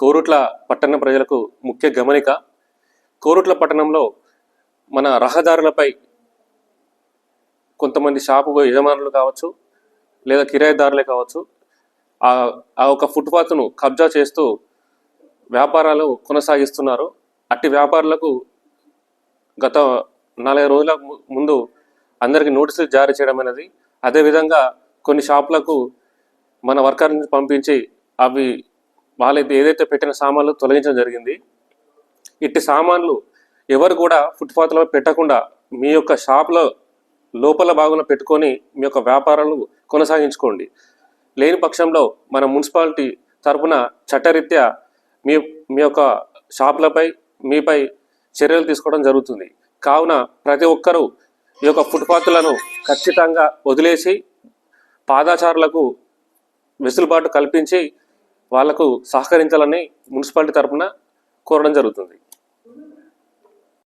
కోరుట్ల పట్టణ ప్రజలకు ముఖ్య గమనిక కోరుట్ల పట్టణంలో మన రహదారులపై కొంతమంది షాపు యజమానులు కావచ్చు లేదా కిరాయిదారులే కావచ్చు ఆ ఒక ఫుట్పాత్ను కబ్జా చేస్తూ వ్యాపారాలు కొనసాగిస్తున్నారు. అట్టి వ్యాపారులకు గత నాలుగైదు రోజుల ముందు అందరికీ నోటీసులు జారీ చేయడం అనేది అదేవిధంగా కొన్ని షాపులకు మన వర్కర్ని పంపించి అవి వాళ్ళైతే ఏదైతే పెట్టిన సామాన్లు తొలగించడం జరిగింది ఇట్టి సామాన్లు ఎవరు కూడా ఫుట్పాత్లో పెట్టకుండా మీ యొక్క షాప్లో లోపల భాగంలో పెట్టుకొని మీ యొక్క వ్యాపారాలు కొనసాగించుకోండి. లేని పక్షంలో మన మున్సిపాలిటీ తరపున చట్టరీత్యా మీ మీ యొక్క షాపులపై మీపై చర్యలు తీసుకోవడం జరుగుతుంది. కావున ప్రతి ఒక్కరూ ఈ యొక్క ఫుట్పాత్లను ఖచ్చితంగా వదిలేసి పాదాచారులకు వెసులుబాటు కల్పించి వాళ్ళకు సహకరించాలని మున్సిపాలిటీ తరఫున కోరడం జరుగుతుంది.